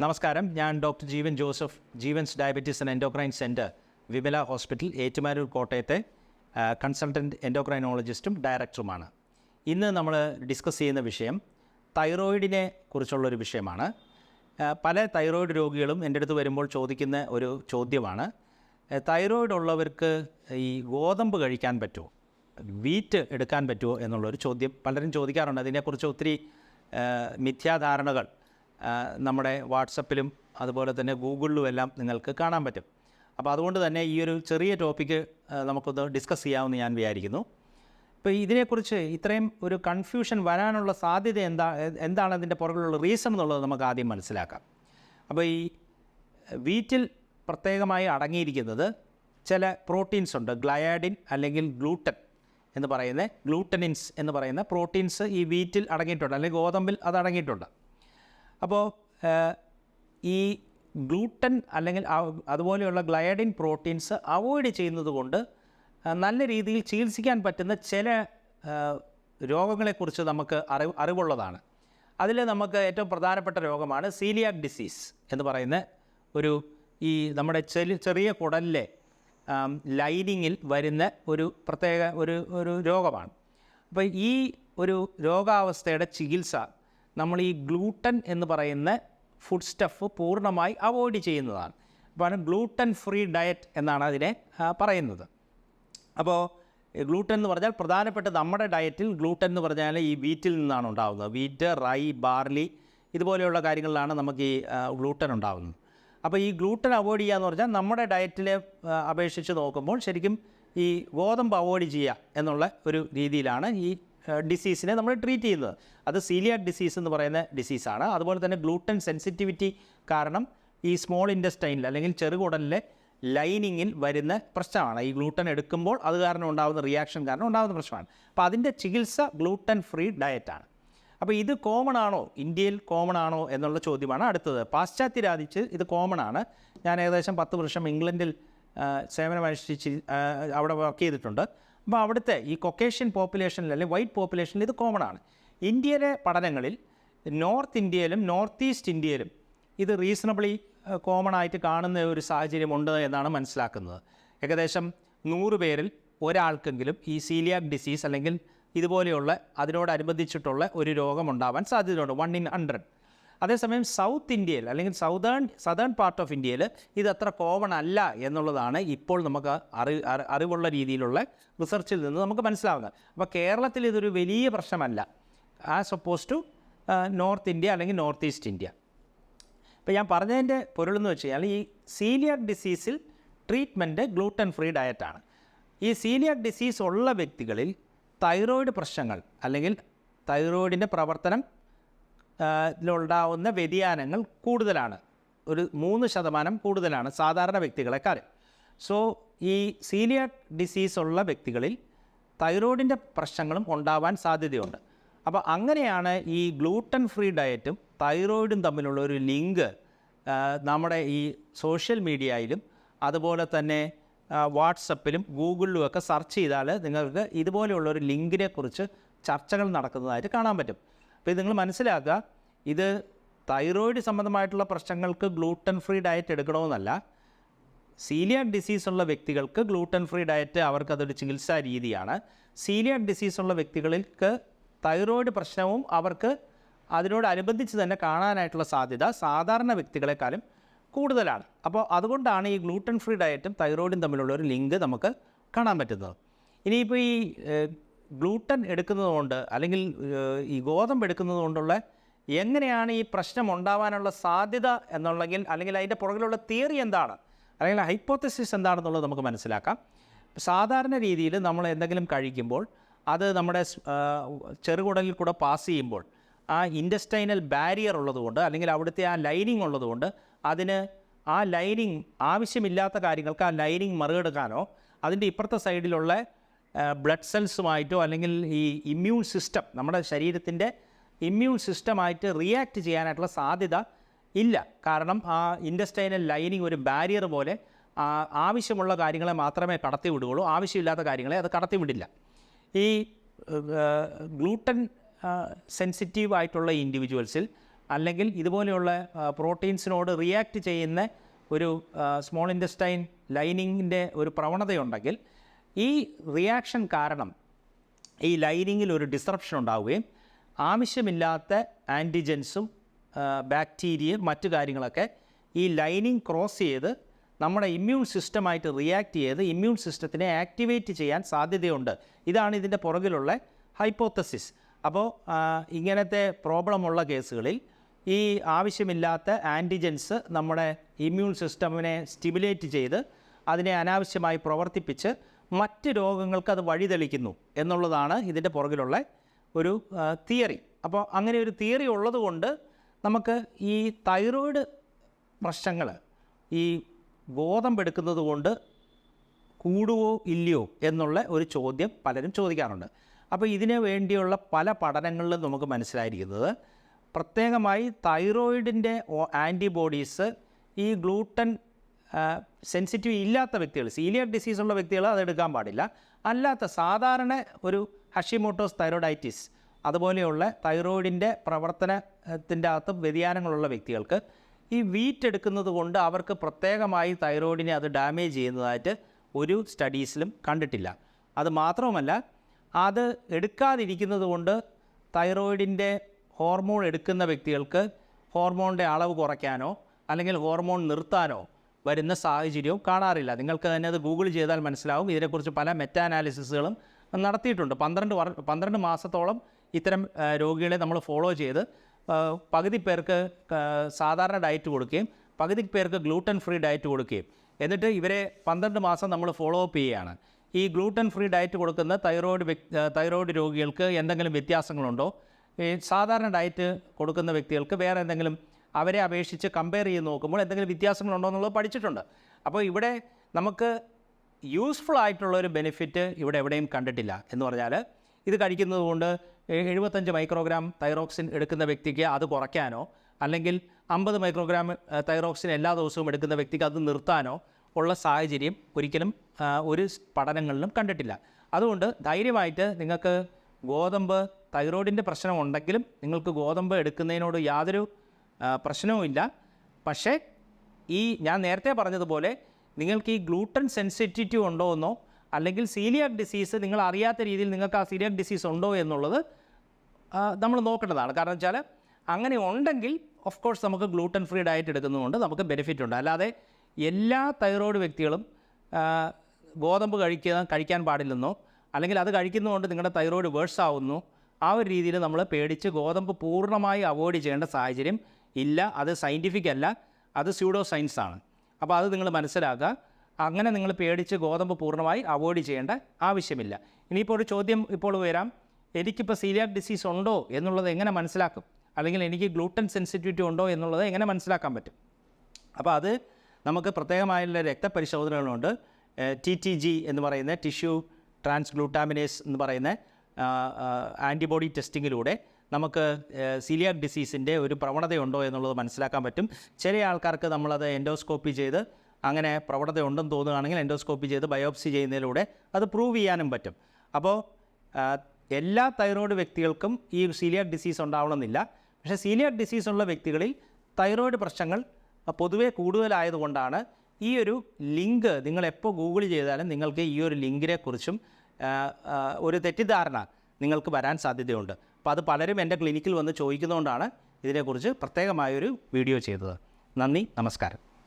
നമസ്കാരം. ഞാൻ doctor Jeevan Joseph Jeevan's diabetes and endocrine centre Vimala hospital Ettumanoor കോട്ടയത്തെ consultant എൻഡോക്രൈനോളജിസ്റ്റും ഡയറക്ടറുമാണ്. ഇന്ന് നമ്മൾ ഡിസ്കസ് ചെയ്യുന്ന വിഷയം തൈറോയിഡിനെ കുറിച്ചുള്ളൊരു വിഷയമാണ്. പല തൈറോയിഡ് രോഗികളും എന്റെ അടുത്ത് വരുമ്പോൾ ചോദിക്കുന്ന ഒരു ചോദ്യമാണ്. തൈറോയിഡ് ഉള്ളവർക്ക് ഈ ഗോതമ്പ് കഴിക്കാൻ പറ്റുമോ? വീറ്റ് എടുക്കാൻ പറ്റുമോ? എന്നുള്ളൊരു ചോദ്യം പലരും ചോദിക്കാറുണ്ട്. അതിനെക്കുറിച്ച് ഒത്തിരി മിഥ്യാധാരണകൾ നമ്മുടെ വാട്സപ്പിലും അതുപോലെ തന്നെ ഗൂഗിളിലും എല്ലാം നിങ്ങൾക്ക് കാണാൻ പറ്റും. അപ്പോൾ അതുകൊണ്ട് തന്നെ ഈ ഒരു ചെറിയ ടോപ്പിക്ക് നമുക്കൊന്ന് ഡിസ്കസ് ചെയ്യാമെന്ന് ഞാൻ വിചാരിക്കുന്നു. ഇപ്പോൾ ഇതിനെക്കുറിച്ച് ഇത്രയും ഒരു കൺഫ്യൂഷൻ വരാനുള്ള സാധ്യത എന്താ എന്താണ് അതിന്റെ പുറകിലുള്ള റീസൺ എന്നുള്ളത് നമുക്ക് ആദ്യം മനസ്സിലാക്കാം. അപ്പോൾ ഈ വീറ്റിൽ പ്രത്യേകമായി അടങ്ങിയിരിക്കുന്നത് ചില പ്രോട്ടീൻസ് ഉണ്ട്. ഗ്ലയാഡിൻ അല്ലെങ്കിൽ ഗ്ലൂട്ടൻ എന്ന് പറയുന്ന ഗ്ലൂട്ടനിൻസ് എന്ന് പറയുന്ന പ്രോട്ടീൻസ് ഈ വീറ്റിൽ അടങ്ങിയിട്ടുണ്ട്. അല്ലെങ്കിൽ ഗോതമ്പിൽ അത് അടങ്ങിയിട്ടുണ്ട്. അപ്പോൾ ഈ ഗ്ലൂട്ടൻ അല്ലെങ്കിൽ അതുപോലെയുള്ള ഗ്ലയഡിൻ പ്രോട്ടീൻസ് അവോയ്ഡ് ചെയ്യുന്നത് കൊണ്ട് നല്ല രീതിയിൽ ചികിത്സിക്കാൻ പറ്റുന്ന ചില രോഗങ്ങളെക്കുറിച്ച് നമുക്ക് അറിവ് അറിവുള്ളതാണ്. അതിൽ നമുക്ക് ഏറ്റവും പ്രധാനപ്പെട്ട രോഗമാണ് സീലിയാക് ഡിസീസ് എന്ന് പറയുന്ന ഒരു ഈ നമ്മുടെ ചെറിയ കുടലിലെ ലൈനിങ്ങിൽ വരുന്ന ഒരു പ്രത്യേക ഒരു ഒരു രോഗമാണ്. അപ്പോൾ ഈ ഒരു രോഗാവസ്ഥയുടെ ചികിത്സ നമ്മൾ ഈ ഗ്ലൂട്ടൻ എന്ന് പറയുന്ന ഫുഡ് സ്റ്റഫ് പൂർണമായി അവോയ്ഡ് ചെയ്യുന്നതാണ്. അപ്പോൾ ഗ്ലൂട്ടൻ ഫ്രീ ഡയറ്റ് എന്നാണ് അതിനെ പറയുന്നത്. അപ്പോൾ ഗ്ലൂട്ടൻ എന്ന് പറഞ്ഞാൽ പ്രധാനപ്പെട്ട നമ്മുടെ ഡയറ്റിൽ ഗ്ലൂട്ടൻ എന്ന് പറഞ്ഞാൽ ഈ വീറ്റിൽ നിന്നാണ് ഉണ്ടാകുന്നത് വീറ്റ് റൈ ബാർലി ഇതുപോലെയുള്ള കാര്യങ്ങളിലാണ് നമുക്ക് ഈ ഗ്ലൂട്ടൻ ഉണ്ടാകുന്നത് അപ്പോൾ ഈ ഗ്ലൂട്ടൻ അവോയ്ഡ് ചെയ്യുക എന്ന് പറഞ്ഞാൽ നമ്മുടെ ഡയറ്റിലെ അപേക്ഷിച്ച് നോക്കുമ്പോൾ ശരിക്കും ഈ ഗോതമ്പ് അവോയ്ഡ് ചെയ്യുക എന്നുള്ള ഒരു രീതിയിലാണ് ഈ ഡിസീസിനെ നമ്മൾ ട്രീറ്റ് ചെയ്യുന്നത്. അത് സീലിയാക് ഡിസീസ് എന്ന് പറയുന്ന ഡിസീസാണ് അതുപോലെ തന്നെ ഗ്ലൂട്ടൻ സെൻസിറ്റിവിറ്റി കാരണം ഈ സ്മോൾ ഇൻഡസ്റ്റൈനിൽ അല്ലെങ്കിൽ ചെറുകുടലിലെ ലൈനിങ്ങിൽ വരുന്ന പ്രശ്നമാണ്. ഈ ഗ്ലൂട്ടൻ എടുക്കുമ്പോൾ അത് കാരണം ഉണ്ടാകുന്ന റിയാക്ഷൻ കാരണം ഉണ്ടാകുന്ന പ്രശ്നമാണ്. അപ്പോൾ അതിന്റെ ചികിത്സ ഗ്ലൂട്ടൻ ഫ്രീ ഡയറ്റാണ് അപ്പോൾ ഇത് കോമൺ ആണോ? ഇന്ത്യയിൽ കോമൺ ആണോ എന്നുള്ള ചോദ്യമാണ് അടുത്തത്. പാശ്ചാത്യ രാജ്യത്ത് ഇത് കോമൺ ആണ്. ഞാൻ ഏകദേശം പത്ത് വർഷം ഇംഗ്ലണ്ടിൽ സേവനമനുഷ്ഠിച്ച് അവിടെ വർക്ക് ചെയ്തിട്ടുണ്ട്. അപ്പോൾ അവിടുത്തെ ഈ കൊക്കേഷ്യൻ പോപ്പുലേഷനിൽ അല്ലെങ്കിൽ വൈറ്റ് പോപ്പുലേഷനിൽ ഇത് കോമൺ ആണ്. ഇന്ത്യയിലെ പഠനങ്ങളിൽ നോർത്ത് ഇന്ത്യയിലും നോർത്ത് ഈസ്റ്റ് ഇന്ത്യയിലും ഇത് റീസണബിളി കോമൺ ആയിട്ട് കാണുന്ന ഒരു സാഹചര്യമുണ്ട് എന്നാണ് മനസ്സിലാക്കുന്നത്. ഏകദേശം നൂറ് പേരിൽ ഒരാൾക്കെങ്കിലും ഈ സീലിയാക് ഡിസീസ് അല്ലെങ്കിൽ ഇതുപോലെയുള്ള അതിനോടനുബന്ധിച്ചിട്ടുള്ള ഒരു രോഗമുണ്ടാവാൻ സാധ്യതയുണ്ട്. വൺ ഇൻ ഹൺഡ്രഡ് അതേസമയം സൗത്ത് ഇന്ത്യയിൽ അല്ലെങ്കിൽ സൗതേൺ സദേൺ പാർട്ട് ഓഫ് ഇന്ത്യയിൽ ഇത് അത്ര കോമൺ അല്ല എന്നുള്ളതാണ് ഇപ്പോൾ നമുക്ക് അറി അറി- അറിവുള്ള രീതിയിലുള്ള റിസർച്ചിൽ നിന്ന് നമുക്ക് മനസ്സിലാവുന്നത്. അപ്പോൾ കേരളത്തിൽ ഇതൊരു വലിയ പ്രശ്നമല്ല. As opposed to north India അല്ലെങ്കിൽ നോർത്ത് ഈസ്റ്റ് ഇന്ത്യ ഇപ്പോൾ ഞാൻ പറഞ്ഞതിന്റെ പൊരുളെന്ന് വെച്ച് കഴിഞ്ഞാൽ ഈ സീനിയർ ഡിസീസിൽ ട്രീറ്റ്മെന്റ് ഗ്ലൂട്ടൻ ഫ്രീ ഡയറ്റാണ് ഈ സീനിയർ ഡിസീസ് ഉള്ള വ്യക്തികളിൽ തൈറോയിഡ് പ്രശ്നങ്ങൾ അല്ലെങ്കിൽ തൈറോയിഡിന്റെ പ്രവർത്തനം ആ, ത്തിലുണ്ടാവുന്ന വ്യതിയാനങ്ങൾ കൂടുതലാണ്. ഒരു മൂന്ന് ശതമാനം കൂടുതലാണ് സാധാരണ വ്യക്തികളെക്കാൾ സോ ഈ സീലിയ ഡിസീസ് ഉള്ള വ്യക്തികളിൽ തൈറോയിഡിന്റെ പ്രശ്നങ്ങളും ഉണ്ടാവാൻ സാധ്യതയുണ്ട്. അപ്പോൾ അങ്ങനെയാണ് ഈ ഗ്ലൂട്ടൻ ഫ്രീ ഡയറ്റും തൈറോയിഡും തമ്മിലുള്ള ഒരു ലിങ്ക് നമ്മുടെ ഈ സോഷ്യൽ മീഡിയയിലും അതുപോലെ തന്നെ വാട്സപ്പിലും ഗൂഗിളിലും ഒക്കെ സെർച്ച് ചെയ്താൽ നിങ്ങൾക്ക് ഇതുപോലെയുള്ള ഒരു ലിങ്കിനെ കുറിച്ച് ചർച്ചകൾ നടക്കുന്നതായിട്ട് കാണാൻ പറ്റും. അപ്പോൾ ഇത് നിങ്ങൾ മനസ്സിലാക്കുക ഇത് തൈറോയിഡ് സംബന്ധമായിട്ടുള്ള പ്രശ്നങ്ങൾക്ക് ഗ്ലൂട്ടൻ ഫ്രീ ഡയറ്റ് എടുക്കണമെന്നല്ല. സീലിയാക് ഡിസീസ് ഉള്ള വ്യക്തികൾക്ക് ഗ്ലൂട്ടൻ ഫ്രീ ഡയറ്റ് അവർക്കതൊരു ചികിത്സാ രീതിയാണ്. സീലിയാക് ഡിസീസ് ഉള്ള വ്യക്തികൾക്ക് തൈറോയിഡ് പ്രശ്നവും അവർക്ക് അതിനോടനുബന്ധിച്ച് തന്നെ കാണാനായിട്ടുള്ള സാധ്യത സാധാരണ വ്യക്തികളെക്കാളും കൂടുതലാണ്. അപ്പോൾ അതുകൊണ്ടാണ് ഈ ഗ്ലൂട്ടൻ ഫ്രീ ഡയറ്റും തൈറോയിഡും തമ്മിലുള്ള ഒരു ലിങ്ക് നമുക്ക് കാണാൻ പറ്റുന്നത്. ഇനിയിപ്പോൾ ഈ ഗ്ലൂട്ടൻ എടുക്കുന്നത് കൊണ്ട് അല്ലെങ്കിൽ ഈ ഗോതമ്പ് എടുക്കുന്നത് കൊണ്ടുള്ള എങ്ങനെയാണ് ഈ പ്രശ്നം ഉണ്ടാവാനുള്ള സാധ്യത എന്നുള്ളെങ്കിൽ അല്ലെങ്കിൽ അതിന്റെ പുറകിലുള്ള തിയറി എന്താണ്? അല്ലെങ്കിൽ ഹൈപ്പോത്തസിസ് എന്താണെന്നുള്ളത് നമുക്ക് മനസ്സിലാക്കാം. സാധാരണ രീതിയിൽ നമ്മൾ എന്തെങ്കിലും കഴിക്കുമ്പോൾ അത് നമ്മുടെ ചെറുകുടലിൽ കൂടെ പാസ് ചെയ്യുമ്പോൾ ആ ഇൻഡസ്റ്റൈനൽ ബാരിയർ ഉള്ളതുകൊണ്ട് അല്ലെങ്കിൽ അവിടുത്തെ ആ ലൈനിങ് ഉള്ളതുകൊണ്ട് അതിന് ആ ലൈനിങ് ആവശ്യമില്ലാത്ത കാര്യങ്ങൾക്ക് ആ ലൈനിങ് മറികടക്കാനോ അതിന്റെ ഇപ്പുറത്തെ സൈഡിലുള്ള ബ്ലഡ് സെൽസുമായിട്ടോ അല്ലെങ്കിൽ ഈ ഇമ്മ്യൂൺ സിസ്റ്റം നമ്മുടെ ശരീരത്തിന്റെ ഇമ്മ്യൂൺ സിസ്റ്റമായിട്ട് റിയാക്ട് ചെയ്യാനായിട്ടുള്ള സാധ്യത ഇല്ല. കാരണം ആ ഇൻഡസ്റ്റൈനൽ ലൈനിങ് ഒരു ബാരിയർ പോലെ ആവശ്യമുള്ള കാര്യങ്ങളെ മാത്രമേ കടത്തി വിടുകയുള്ളൂ ആവശ്യമില്ലാത്ത കാര്യങ്ങളെ അത് കടത്തി വിടില്ല ഈ ഗ്ലൂട്ടൻ സെൻസിറ്റീവ് ആയിട്ടുള്ള ഇൻഡിവിജ്വൽസിൽ അല്ലെങ്കിൽ ഇതുപോലെയുള്ള പ്രോട്ടീൻസിനോട് റിയാക്ട് ചെയ്യുന്ന ഒരു സ്മോൾ ഇൻഡസ്റ്റൈൻ ലൈനിങ്ങിന്റെ ഒരു പ്രവണതയുണ്ടെങ്കിൽ ഈ റിയാക്ഷൻ കാരണം ഈ ലൈനിങ്ങിൽ ഒരു ഡിസ്റപ്ഷൻ ഉണ്ടാവുകയും ആവശ്യമില്ലാത്ത ആന്റിജൻസും ബാക്ടീരിയയും മറ്റു കാര്യങ്ങളൊക്കെ ഈ ലൈനിങ് ക്രോസ് ചെയ്ത് നമ്മുടെ ഇമ്മ്യൂൺ സിസ്റ്റമായിട്ട് റിയാക്ട് ചെയ്ത് ഇമ്മ്യൂൺ സിസ്റ്റത്തിനെ ആക്ടിവേറ്റ് ചെയ്യാൻ സാധ്യതയുണ്ട്. ഇതാണ് ഇതിന്റെ പുറകിലുള്ള ഹൈപ്പോത്തസിസ് അപ്പോൾ ഇങ്ങനത്തെ പ്രോബ്ലമുള്ള കേസുകളിൽ ഈ ആവശ്യമില്ലാത്ത ആന്റിജൻസ് നമ്മുടെ ഇമ്മ്യൂൺ സിസ്റ്റമിനെ സ്റ്റിമുലേറ്റ് ചെയ്ത് അതിനെ അനാവശ്യമായി പ്രവർത്തിപ്പിച്ച് മറ്റ് രോഗങ്ങൾക്ക് അത് വഴിതെളിക്കുന്നു എന്നുള്ളതാണ് ഇതിന്റെ പുറകിലുള്ള ഒരു തിയറി അപ്പോൾ അങ്ങനെ ഒരു തിയറി ഉള്ളതുകൊണ്ട് നമുക്ക് ഈ തൈറോയിഡ് പ്രശ്നങ്ങൾ ഈ ഗോതമ്പെടുക്കുന്നത് കൊണ്ട് കൂടുവോ ഇല്ലയോ എന്നുള്ള ഒരു ചോദ്യം പലരും ചോദിക്കാറുണ്ട്. അപ്പോൾ ഇതിന് വേണ്ടിയുള്ള പല പഠനങ്ങളിലും നമുക്ക് മനസ്സിലായിരിക്കുന്നത് പ്രത്യേകമായി തൈറോയിഡിന്റെ ആന്റിബോഡീസ് ഈ ഗ്ലൂട്ടൻ സെൻസിറ്റീവ് ഇല്ലാത്ത വ്യക്തികൾ സീലിയർ ഡിസീസ് ഉള്ള വ്യക്തികൾ അത് എടുക്കാൻ പാടില്ല. അല്ലാത്ത സാധാരണ ഒരു ഹഷിമോട്ടോസ് തൈറോയിഡൈറ്റിസ് അതുപോലെയുള്ള തൈറോയിഡിന്റെ പ്രവർത്തനത്തിന്റെ അകത്ത് വ്യതിയാനങ്ങളുള്ള വ്യക്തികൾക്ക് ഈ വീറ്റ് എടുക്കുന്നത് കൊണ്ട് അവർക്ക് പ്രത്യേകമായി തൈറോയിഡിനെ അത് ഡാമേജ് ചെയ്യുന്നതായിട്ട് ഒരു സ്റ്റഡീസിലും കണ്ടിട്ടില്ല. അത് മാത്രവുമല്ല അത് എടുക്കാതിരിക്കുന്നത് കൊണ്ട് തൈറോയിഡിന്റെ ഹോർമോൺ എടുക്കുന്ന വ്യക്തികൾക്ക് ഹോർമോണിന്റെ അളവ് കുറയ്ക്കാനോ അല്ലെങ്കിൽ ഹോർമോൺ നിർത്താനോ വരുന്ന സാഹചര്യവും കാണാറില്ല. നിങ്ങൾക്ക് തന്നെ അത് ഗൂഗിൾ ചെയ്താൽ മനസ്സിലാവും. ഇതിനെക്കുറിച്ച് പല മെറ്റാ അനാലിസിസുകളും നടത്തിയിട്ടുണ്ട്. പന്ത്രണ്ട് വർ പന്ത്രണ്ട് മാസത്തോളം ഇത്തരം രോഗികളെ നമ്മൾ ഫോളോ ചെയ്ത് പകുതി പേർക്ക് സാധാരണ ഡയറ്റ് കൊടുക്കുകയും പകുതി പേർക്ക് ഗ്ലൂട്ടൻ ഫ്രീ ഡയറ്റ് കൊടുക്കുകയും. എന്നിട്ട് ഇവരെ പന്ത്രണ്ട് മാസം നമ്മൾ ഫോളോ അപ്പ് ചെയ്യുകയാണ്. ഈ ഗ്ലൂട്ടൻ ഫ്രീ ഡയറ്റ് കൊടുക്കുന്ന തൈറോയിഡ് തൈറോയ്ഡ് രോഗികൾക്ക് എന്തെങ്കിലും വ്യത്യാസങ്ങളുണ്ടോ? സാധാരണ ഡയറ്റ് കൊടുക്കുന്ന വ്യക്തികൾക്ക് വേറെ എന്തെങ്കിലും അവരെ അപേക്ഷിച്ച് കമ്പയർ ചെയ്ത് നോക്കുമ്പോൾ എന്തെങ്കിലും വ്യത്യാസങ്ങളുണ്ടോ എന്നുള്ളത് പഠിച്ചിട്ടുണ്ട്. അപ്പോൾ ഇവിടെ നമുക്ക് യൂസ്ഫുൾ ആയിട്ടുള്ള ഒരു ബെനിഫിറ്റ് ഇവിടെ എവിടെയും കണ്ടിട്ടില്ല എന്ന് പറഞ്ഞാൽ ഇത് കഴിക്കുന്നത് കൊണ്ട് എഴുപത്തഞ്ച് മൈക്രോഗ്രാം തൈറോക്സിൻ എടുക്കുന്ന വ്യക്തിക്ക് അത് കുറയ്ക്കാനോ അല്ലെങ്കിൽ അമ്പത് മൈക്രോഗ്രാം തൈറോക്സിൻ എല്ലാ ദിവസവും എടുക്കുന്ന വ്യക്തിക്ക് അത് നിർത്താനോ ഉള്ള സാഹചര്യം ഒരിക്കലും ഒരു പഠനങ്ങളിലും കണ്ടിട്ടില്ല. അതുകൊണ്ട് ധൈര്യമായിട്ട് നിങ്ങൾക്ക് ഗോതമ്പ് തൈറോയിഡിന്റെ പ്രശ്നം ഉണ്ടെങ്കിലും നിങ്ങൾക്ക് ഗോതമ്പ് എടുക്കുന്നതിനോട് യാതൊരു പ്രശ്നവുമില്ല. പക്ഷേ ഈ ഞാൻ നേരത്തെ പറഞ്ഞതുപോലെ നിങ്ങൾക്ക് ഈ ഗ്ലൂട്ടൻ സെൻസിറ്റിവിറ്റി ഉണ്ടോ എന്നോ അല്ലെങ്കിൽ സീലിയാക് ഡിസീസ് നിങ്ങൾ അറിയാത്ത രീതിയിൽ നിങ്ങൾക്ക് ആ സീലിയാക് ഡിസീസ് ഉണ്ടോ എന്നുള്ളത് നമ്മൾ നോക്കേണ്ടതാണ്. കാരണം വെച്ചാൽ അങ്ങനെ ഉണ്ടെങ്കിൽ ഓഫ് കോഴ്സ് നമുക്ക് ഗ്ലൂട്ടൻ ഫ്രീ ഡയറ്റ് എടുക്കുന്നതുകൊണ്ട് നമുക്ക് ബെനിഫിറ്റ് ഉണ്ട്. അല്ലാതെ എല്ലാ തൈറോയ്ഡ് വ്യക്തികളും ഗോതമ്പ് കഴിക്കുക കഴിക്കാൻ പാടില്ലെന്നോ അല്ലെങ്കിൽ അത് കഴിക്കുന്നതുകൊണ്ട് നിങ്ങളുടെ തൈറോയ്ഡ് വേഴ്സ് ആവുന്നു ആ ഒരു രീതിയിൽ നമ്മൾ പേടിച്ച് ഗോതമ്പ് പൂർണമായി അവോയ്ഡ് ചെയ്യേണ്ട സാഹചര്യം ഇല്ല അത് സയന്റിഫിക് അല്ല അത് സ്യൂഡോ സയൻസ് ആണ്. അപ്പോൾ അത് നിങ്ങൾ മനസ്സിലാക്കുക. അങ്ങനെ നിങ്ങൾ പേടിച്ച് ഗോതമ്പ് പൂർണമായി അവോയ്ഡ് ചെയ്യേണ്ട ആവശ്യമില്ല. ഇനിയിപ്പോൾ ഒരു ചോദ്യം ഇപ്പോൾ വരാം എനിക്കിപ്പോൾ സീലിയാക് ഡിസീസ് ഉണ്ടോ എന്നുള്ളത് എങ്ങനെ മനസ്സിലാക്കും? അല്ലെങ്കിൽ എനിക്ക് ഗ്ലൂട്ടൻ സെൻസിറ്റിവിറ്റി ഉണ്ടോ എന്നുള്ളത് എങ്ങനെ മനസ്സിലാക്കാൻ പറ്റും? അപ്പോൾ അത് നമുക്ക് പ്രത്യേകമായുള്ള രക്തപരിശോധനകളുണ്ട്. ടി ടി ജി എന്ന് പറയുന്ന ടിഷ്യൂ ട്രാൻസ്ഗ്ലൂട്ടാമിനേസ് എന്ന് പറയുന്ന ആന്റിബോഡി ടെസ്റ്റിങ്ങിലൂടെ നമുക്ക് സിലിയാക് ഡിസീസിന്റെ ഒരു പ്രവണതയുണ്ടോ എന്നുള്ളത് മനസ്സിലാക്കാൻ പറ്റും. ചില ആൾക്കാർക്ക് നമ്മളത് എൻഡോസ്കോപ്പി ചെയ്ത് അങ്ങനെ പ്രവണത ഉണ്ടെന്ന് തോന്നുകയാണെങ്കിൽ എൻഡോസ്കോപ്പി ചെയ്ത് ബയോപ്സി ചെയ്യുന്നതിലൂടെ അത് പ്രൂവ് ചെയ്യാനും പറ്റും. അപ്പോൾ എല്ലാ തൈറോയ്ഡ് വ്യക്തികൾക്കും ഈ സീലിയാക് ഡിസീസ് ഉണ്ടാവണമെന്നില്ല. പക്ഷേ സീലിയാക് ഡിസീസ് ഉള്ള വ്യക്തികളിൽ തൈറോയ്ഡ് പ്രശ്നങ്ങൾ പൊതുവേ കൂടുതലായതുകൊണ്ടാണ് ഈ ഒരു ലിങ്ക് നിങ്ങൾ എപ്പോൾ ഗൂഗിൾ ചെയ്താലും നിങ്ങൾക്ക് ഈ ഒരു ലിങ്കിനെ കുറിച്ചും ആ, ആ, ഒരു തെറ്റിദ്ധാരണ നിങ്ങൾക്ക് വരാൻ സാധ്യതയുണ്ട്. അപ്പോൾ അത് പലരും എന്റെ ക്ലിനിക്കിൽ വന്ന് ചോദിക്കുന്നതുകൊണ്ടാണ് ഇതിനെക്കുറിച്ച് പ്രത്യേകമായൊരു വീഡിയോ ചെയ്തത്. നന്ദി നമസ്കാരം.